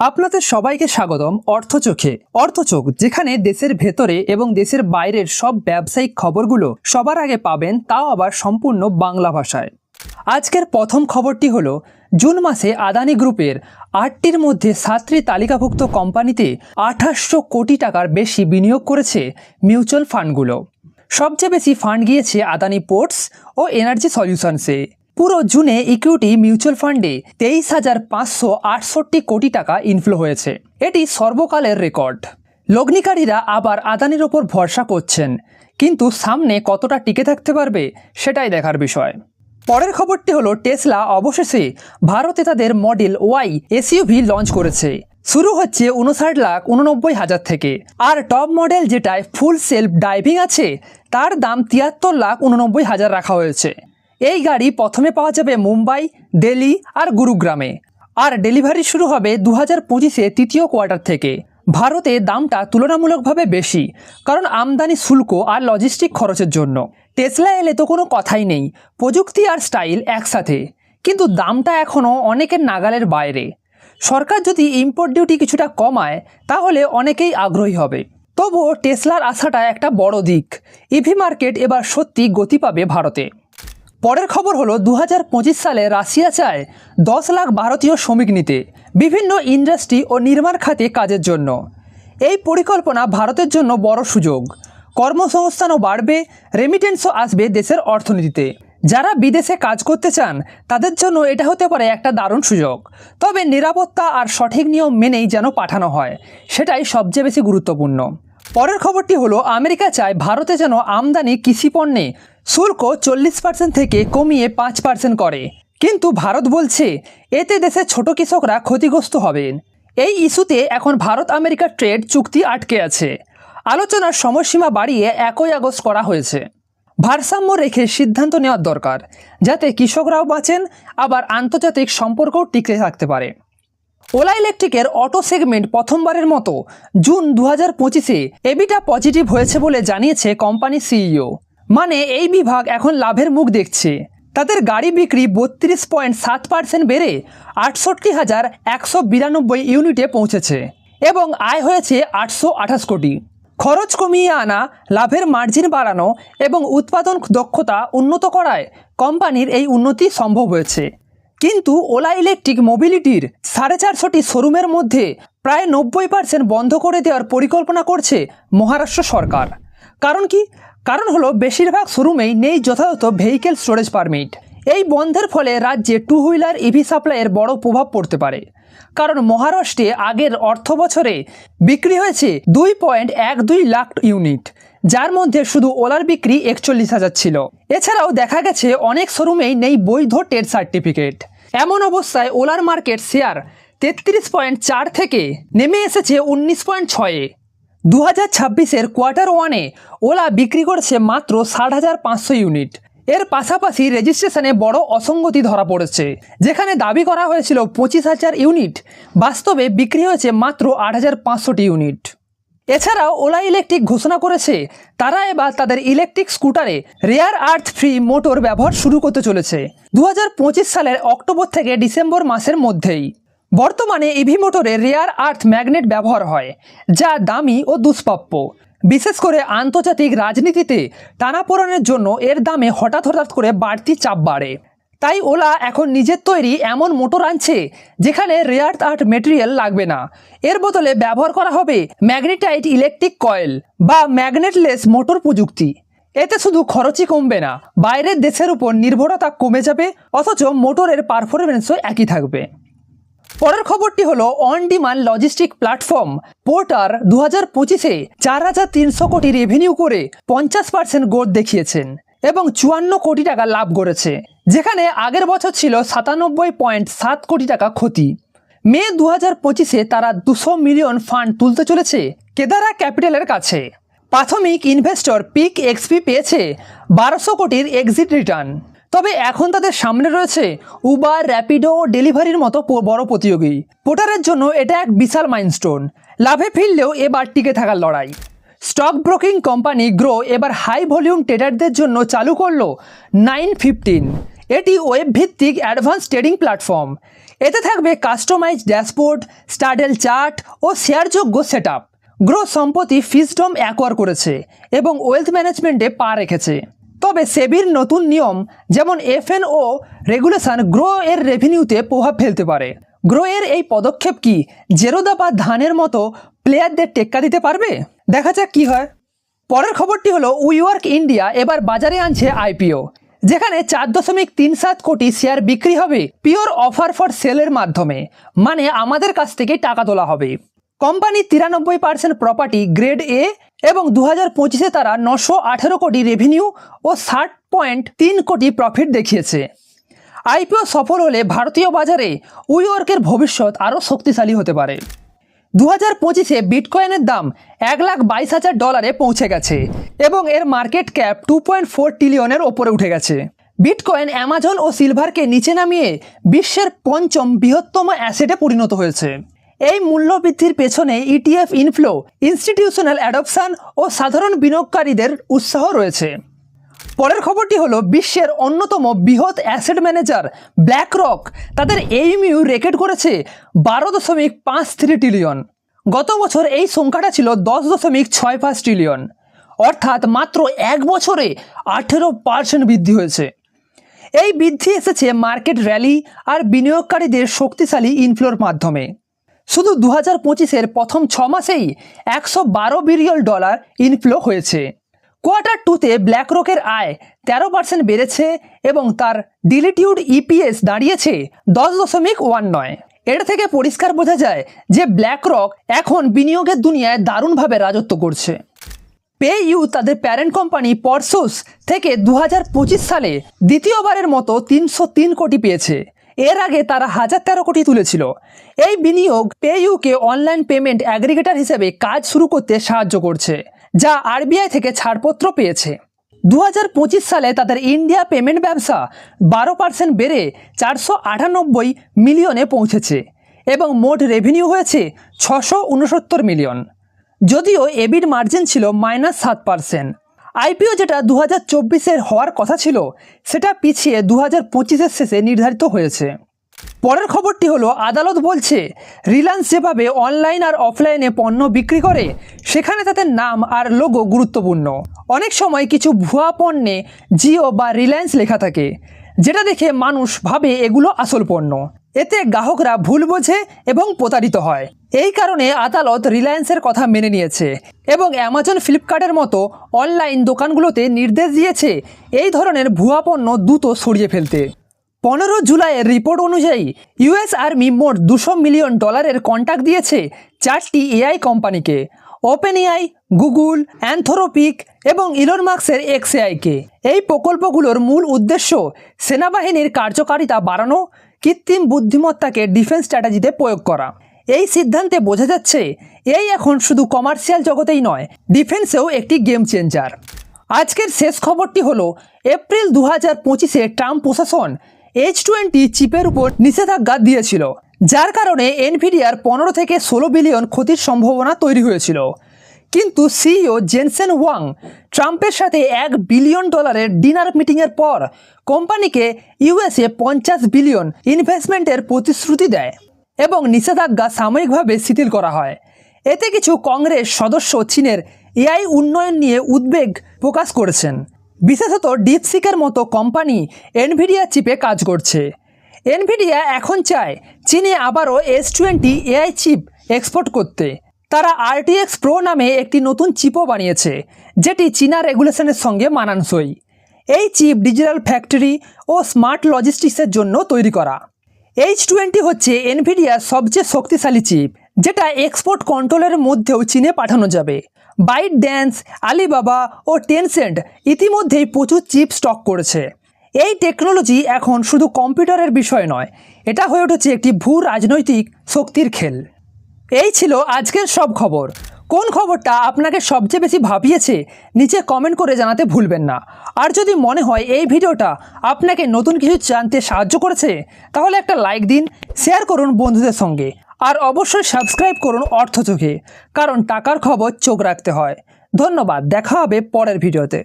আপনাদের সবাইকে স্বাগতম অর্থচোখে অর্থচোখ যেখানে দেশের ভেতরে এবং দেশের বাইরের সব ব্যবসায়িক খবরগুলো সবার আগে পাবেন, তাও আবার সম্পূর্ণ বাংলা ভাষায়। আজকের প্রথম খবরটি হল, জুন মাসে আদানি গ্রুপের আটটির মধ্যে সাতটি তালিকাভুক্ত কোম্পানিতে আঠাশশো কোটি টাকার বেশি বিনিয়োগ করেছে মিউচুয়াল ফান্ডগুলো। সবচেয়ে বেশি ফান্ড গিয়েছে আদানি পোর্টস ও এনার্জি সলিউশনসে। পুরো জুনে ইকুইটি মিউচুয়াল ফান্ডে তেইশ হাজার পাঁচশো আটষট্টি কোটি টাকা ইনফ্লো হয়েছে। এটি সর্বকালের রেকর্ড লগ্নিকারীরা আবার আদানির ওপর ভরসা করছেন। কিন্তু সামনে কতটা টিকে থাকতে পারবে সেটাই দেখার বিষয়। পরের খবরটি হলো, টেসলা অবশেষে ভারতে তাদের মডেল ওয়াই এসইউভি লঞ্চ করেছে। শুরু হচ্ছে উনষাট লাখ উননব্বই হাজার থেকে। আর টপ মডেল যেটায় ফুল সেলফ ড্রাইভিং আছে, তার দাম তিয়াত্তর লাখ উননব্বই হাজার রাখা হয়েছে। এই গাড়ি প্রথমে পাওয়া যাবে মুম্বাই, দিল্লি আর গুরুগ্রামে। আর ডেলিভারি শুরু হবে দু হাজার পঁচিশে তৃতীয় কোয়ার্টার থেকে। ভারতে দামটা তুলনামূলকভাবে বেশি, কারণ আমদানি শুল্ক আর লজিস্টিক খরচের জন্য। টেসলা এলে তো কোনো কথাই নেই, প্রযুক্তি আর স্টাইল একসাথে। কিন্তু দামটা এখনও অনেকের নাগালের বাইরে। সরকার যদি ইম্পোর্ট ডিউটি কিছুটা কমায়, তাহলে অনেকেই আগ্রহী হবে। তবুও টেসলার আশাটা একটা বড় দিক। ইভি মার্কেট এবার সত্যি গতি পাবে ভারতে। পরের খবর হলো দু হাজার পঁচিশ সালে রাশিয়া চায় দশ লাখ ভারতীয় শ্রমিক নিতে, বিভিন্ন ইন্ডাস্ট্রি ও নির্মাণ খাতে কাজের জন্য। এই পরিকল্পনা ভারতের জন্য বড় সুযোগ। কর্মসংস্থানও বাড়বে রেমিটেন্সও আসবে দেশের অর্থনীতিতে। যারা বিদেশে কাজ করতে চান, তাদের জন্য এটা হতে পারে একটা দারুণ সুযোগ। তবে নিরাপত্তা আর সঠিক নিয়ম মেনেই যেন পাঠানো হয়, সেটাই সবচেয়ে বেশি গুরুত্বপূর্ণ। পরের খবরটি হলো, আমেরিকা চায় ভারতে যেন আমদানি কৃষিপণ্যে শুল্ক চল্লিশ পার্সেন্ট থেকে কমিয়ে পাঁচ পার্সেন্ট করে। কিন্তু ভারত বলছে, এতে দেশের ছোট কৃষকরা ক্ষতিগ্রস্ত হবেন। এই ইস্যুতে এখন ভারত আমেরিকা ট্রেড চুক্তি আটকে আছে। আলোচনার সময়সীমা বাড়িয়ে একই আগস্ট করা হয়েছে। ভারসাম্য রেখে সিদ্ধান্ত নেওয়ার দরকার, যাতে কৃষকরাও বাঁচেন, আবার আন্তর্জাতিক সম্পর্কও টিকে থাকতে পারে। ওলা ইলেকট্রিকের অটো সেগমেন্ট প্রথমবারের মতো জুন দু হাজার পঁচিশে এবিটা পজিটিভ হয়েছে বলে জানিয়েছে কোম্পানি সিইও। মানে এই বিভাগ এখন লাভের মুখ দেখছে। তাদের গাড়ি বিক্রি বত্রিশ পয়েন্ট সাত পার্সেন্ট বেড়ে আটষট্টি হাজার একশো বিরানব্বই ইউনিটে পৌঁছেছে এবং আয় হয়েছে আটশো আঠাশ কোটি। খরচ কমিয়ে আনা, লাভের মার্জিন বাড়ানো এবং উৎপাদন দক্ষতা উন্নত করায় কোম্পানির এই উন্নতি সম্ভব হয়েছে। কিন্তু ওলা ইলেকট্রিক মোবিলিটির সাড়ে চারশোটি শোরুমের মধ্যে প্রায় নব্বই পার্সেন্ট বন্ধ করে দেওয়ার পরিকল্পনা করছে মহারাষ্ট্র সরকার। কারণ কি? কারণ হলো, বেশিরভাগ শোরুমেই নেই যথাযথ ভেহিকেল স্টোরেজ পারমিট এই বন্ধের ফলে রাজ্যে টু হুইলার ইভি সাপ্লাইয়ের বড় প্রভাব পড়তে পারে। কারণ মহারাষ্ট্রে আগের অর্থ বছরে বিক্রি হয়েছে দুই পয়েন্ট এক দুই লাখ ইউনিট যার মধ্যে শুধু ওলার বিক্রি একচল্লিশ হাজার ছিল। এছাড়াও দেখা গেছে, অনেক শোরুমেই নেই বৈধ টেড সার্টিফিকেট এমন অবস্থায় ওলার মার্কেট শেয়ার তেত্রিশ পয়েন্ট চার থেকে নেমে এসেছে উনিশ পয়েন্ট ছয়ে দু হাজার ছাব্বিশের কোয়ার্টার ওয়ানে ওলা বিক্রি করেছে মাত্র ষাট হাজার পাঁচশো ইউনিট। এর পাশাপাশি রেজিস্ট্রেশনে বড় অসঙ্গতি ধরা পড়েছে। যেখানে দাবি করা হয়েছিল পঁচিশ হাজার ইউনিট, বাস্তবে বিক্রি হয়েছে মাত্র আট হাজার পাঁচশোটি ইউনিট। এছাড়াও ওলা ইলেকট্রিক ঘোষণা করেছে, তারা এবার তাদের ইলেকট্রিক স্কুটারে রেয়ার আর্থ ফ্রি মোটর ব্যবহার শুরু করতে চলেছে। দু হাজার পঁচিশ সালের অক্টোবর থেকে ডিসেম্বর মাসের মধ্যেই বর্তমানে ইভি মোটরে রেয়ার আর্থ ম্যাগনেট ব্যবহার হয়, যা দামি ও দুষ্প্রাপ্য। বিশেষ করে আন্তর্জাতিক রাজনীতিতে টানাপোড়ানোর জন্য এর দামে হঠাৎ হঠাৎ করে বাড়তি চাপ বাড়ে। তাই ওলা এখন নিজের তৈরি এমন মোটর আনছে, যেখানে রেয়ার আর্থ মেটেরিয়াল লাগবে না। এর বদলে ব্যবহার করা হবে ম্যাগনেটাইট ইলেকট্রিক কয়েল বা ম্যাগনেটলেস মোটর প্রযুক্তি। এতে শুধু খরচই কমবে না, বাইরের দেশের উপর নির্ভরতা কমে যাবে, অথচ মোটরের পারফরমেন্সও একই থাকবে। পরের খবরটি হলো on demand logistic platform Porter দু হাজার পঁচিশে চার হাজার তিনশো কোটি রেভিনিউ করে পঞ্চাশ পার্সেন্ট গ্রোথ দেখিয়েছেন এবং চুয়ান্ন কোটি টাকা লাভ করেছে, যেখানে আগের বছর ছিল সাতানব্বই পয়েন্ট সাত কোটি টাকা ক্ষতি। মে দু হাজার পঁচিশে তারা দুশো মিলিয়ন ফান্ড তুলতে চলেছে কেদারা ক্যাপিটালের কাছে। প্রাথমিক ইনভেস্টর পিক এক্সপি পেয়েছে বারোশো কোটির এক্সিট রিটার্ন তবে এখন তাদের সামনে রয়েছে উবার র্যাপিডো ডেলিভারির মতো বড় প্রতিযোগী। পোটারের জন্য এটা এক বিশাল মাইলস্টোন। লাভে ফিরলেও এবার টিকে থাকার লড়াই। স্টক ব্রোকিং কোম্পানি গ্রো এবার হাই ভলিউম ট্রেডারদের জন্য চালু করল নাইন ফিফটিন। এটি ওয়েব ভিত্তিক অ্যাডভান্স ট্রেডিং প্ল্যাটফর্ম। এতে থাকবে কাস্টমাইজ ড্যাশবোর্ড, স্টাডেল চার্ট ও শেয়ারযোগ্য সেট আপ গ্রো সম্প্রতি ফিজডম অ্যাকোয়ার করেছে এবং ওয়েলথ ম্যানেজমেন্টে পা রেখেছে। তবে সেবির নতুন নিয়ম, যেমন এফএনও রেগুলেশন গ্রো এর রেভিনিউতে প্রভাব ফেলতে পারে। গ্রো এর এই পদক্ষেপ কি জেরোদা বা ধানের মতো প্লেয়ারদের টেক্কা দিতে পারবে? দেখা যাক কি হয়। পরের খবরটি হলো, উইওয়ার্ক ইন্ডিয়া এবার বাজারে আনছে আইপিও, যেখানে চার দশমিক তিন সাত কোটি শেয়ার বিক্রি হবে পিওর অফার ফর সেলের মাধ্যমে মানে আমাদের কাছ থেকে টাকা তোলা হবে। কোম্পানি তিরানব্বই পার্সেন্ট প্রপার্টি গ্রেড এ এবং দু হাজার পঁচিশে তারা নশো আঠেরো কোটি রেভিনিউ ও ষাট পয়েন্ট তিন কোটি প্রফিট দেখিয়েছে। আইপিও সফল হলে ভারতীয় বাজারে উইওয়ার্কের ভবিষ্যৎ আরও শক্তিশালী হতে পারে। দু হাজার পঁচিশে বিটকয়েনের দাম এক লাখ বাইশ হাজার ডলারে পৌঁছে গেছে এবং এর market cap two point four ট্রিলিয়নের ওপরে উঠে গেছে। বিটকয়েন অ্যামাজন ও সিলভারকে নিচে নামিয়ে বিশ্বের পঞ্চম বৃহত্তম অ্যাসেটে পরিণত হয়েছে। এই মূল্য বৃদ্ধির পেছনে ইটিএফ ইনফ্লো ইনস্টিটিউশনাল অ্যাডপশান ও সাধারণ বিনিয়োগকারীদের উৎসাহ রয়েছে। পরের খবরটি হলো, বিশ্বের অন্যতম বৃহৎ অ্যাসেট ম্যানেজার ব্ল্যাক রক তাদের এইমিউ রেকর্ড করেছে বারো দশমিক পাঁচ থ্রি ট্রিলিয়ন গত বছর এই সংখ্যাটা ছিল দশ দশমিক ছয় পাঁচ ট্রিলিয়ন অর্থাৎ মাত্র এক বছরে আঠেরো পার্সেন্ট বৃদ্ধি হয়েছে। এই বৃদ্ধি এসেছে মার্কেট র্যালি আর বিনিয়োগকারীদের শক্তিশালী ইনফ্লোর মাধ্যমে। শুধু দু হাজার পঁচিশের প্রথম ছ মাসেই একশো বারো বিলিয়ন ডলার ইনফ্লো হয়েছে। কোয়ার্টার টুতে ব্ল্যাকরকের আয় তেরো পার্সেন্ট বেড়েছে এবং তার ডিলিটিউড ইপিএস দাঁড়িয়েছে দশ দশমিক ওয়ান নয়। এর থেকে পরিষ্কার বোঝা যায় যে ব্ল্যাকরক এখন বিনিয়োগের দুনিয়ায় দারুণভাবে রাজত্ব করছে। পে ইউ তাদের প্যারেন্ট কোম্পানি পরসোস, থেকে দু হাজার পঁচিশ সালে দ্বিতীয়বারের মতো তিনশো তিন কোটি পেয়েছে। এর আগে তারা হাজার তেরো কোটি তুলেছিল। এই বিনিয়োগ পে ইউকে অনলাইন পেমেন্ট অ্যাগ্রিগেটর হিসেবে কাজ শুরু করতে সাহায্য করছে, যা আরবিআই থেকে ছাড়পত্র পেয়েছে। দু হাজার পঁচিশ সালে তাদের ইন্ডিয়া পেমেন্ট ব্যবসা বারো পার্সেন্ট বেড়ে চারশো আটানব্বই মিলিয়নে পৌঁছেছে এবং মোট রেভিনিউ হয়েছে ছশো উনসত্তর মিলিয়ন। যদিও এবিড মার্জিন ছিল মাইনাস সাত পার্সেন্ট। আইপিও যেটা দু হাজার চব্বিশের হওয়ার কথা ছিল, সেটা পিছিয়ে দু হাজার পঁচিশের শেষে নির্ধারিত হয়েছে। পরের খবরটি হলো, আদালত বলছে, রিলায়েন্স যেভাবে অনলাইন আর অফলাইনে পণ্য বিক্রি করে, সেখানে তাদের নাম আর লোগো গুরুত্বপূর্ণ। অনেক সময় কিছু ভুয়া পণ্যে জিও বা রিলায়েন্স লেখা থাকে, যেটা দেখে মানুষ ভাবে এগুলো আসল পণ্য। এতে গ্রাহকরা ভুল বোঝে এবং প্রতারিত হয়। এই কারণে আদালত রিলায়েন্সের কথা মেনে নিয়েছে এবং অ্যামাজন ফ্লিপকার্টের মতো অনলাইন দোকানগুলোতে নির্দেশ দিয়েছে এই ধরনের ভুয়া পণ্য দ্রুত সরিয়ে ফেলতে। পনেরো জুলাইয়ের রিপোর্ট অনুযায়ী ইউএস আর্মি মোট দুশো মিলিয়ন ডলারের কন্ট্যাক্ট দিয়েছে চারটি এআই কোম্পানিকে ওপেন এআই গুগল, অ্যান্থোরোপিক এবং ইলন মার্কসের এক্সএআইকে এই প্রকল্পগুলোর মূল উদ্দেশ্য সেনাবাহিনীর কার্যকারিতা বাড়ানো কৃত্রিম বুদ্ধিমত্তাকে ডিফেন্স স্ট্র্যাটেজিতে প্রয়োগ করা। এই সিদ্ধান্তে বোঝা যাচ্ছে, এই এখন শুধু কমার্শিয়াল জগতেই নয় ডিফেন্সেও একটি গেম চেঞ্জার আজকের শেষ খবরটি হলো, এপ্রিল দু হাজার পঁচিশে ট্রাম্প প্রশাসন এইচ টোয়েন্টি চিপের উপর নিষেধাজ্ঞা দিয়েছিল, যার কারণে এনভিডিয়ার পনেরো থেকে ষোলো বিলিয়ন ক্ষতির সম্ভাবনা তৈরি হয়েছিল। কিন্তু সিইও জেনসেন ওয়াং ট্রাম্পের সাথে এক বিলিয়ন ডলারের ডিনার মিটিংয়ের পর কোম্পানিকে ইউএসএ পঞ্চাশ বিলিয়ন ইনভেস্টমেন্টের প্রতিশ্রুতি দেয় এবং নিষেধাজ্ঞা সাময়িকভাবে শিথিল করা হয়। এতে কিছু কংগ্রেস সদস্য চীনের এআই উন্নয়ন নিয়ে উদ্বেগ প্রকাশ করেছেন। বিশেষত ডিপসিকের মতো কোম্পানি এনভিডিয়া চিপে কাজ করছে। এনভিডিয়া এখন চায় চীনে আবারও S twenty AI chip export করতে। তারা আরটিএক্স প্রো নামে একটি নতুন চিপও বানিয়েছে, যেটি চীনা রেগুলেশনের সঙ্গে মানানসই। এই চিপ ডিজিটাল ফ্যাক্টরি ও স্মার্ট লজিস্টিক্সের জন্য তৈরি করা। এইচ টোয়েন্টি হচ্ছে এনভিডিয়ার সবচেয়ে শক্তিশালী চিপ, যেটা এক্সপোর্ট কন্ট্রোলের মধ্যেও চীনে পাঠানো যাবে। বাইট ড্যান্স আলিবাবা ও টেনসেন্ট ইতিমধ্যেই প্রচুর চিপ স্টক করেছে। এই টেকনোলজি এখন শুধু কম্পিউটারের বিষয় নয়, এটা হয়ে উঠেছে একটি ভূ রাজনৈতিক শক্তির খেল। এই ছিল আজকের সব খবর। কোন খবরটা আপনাকে সবচেয়ে বেশি ভাবিয়েছে, নিচে কমেন্ট করে জানাতে ভুলবেন না। আর যদি মনে হয় এই ভিডিওটা আপনাকে নতুন কিছু জানতে সাহায্য করেছে, তাহলে একটা লাইক দিন শেয়ার করুন বন্ধুদের সঙ্গে। আর অবশ্যই সাবস্ক্রাইব করুন অর্থ চোখে, কারণ টাকার খবর চোখ রাখতে হয়। ধন্যবাদ, দেখা হবে পরের ভিডিওতে।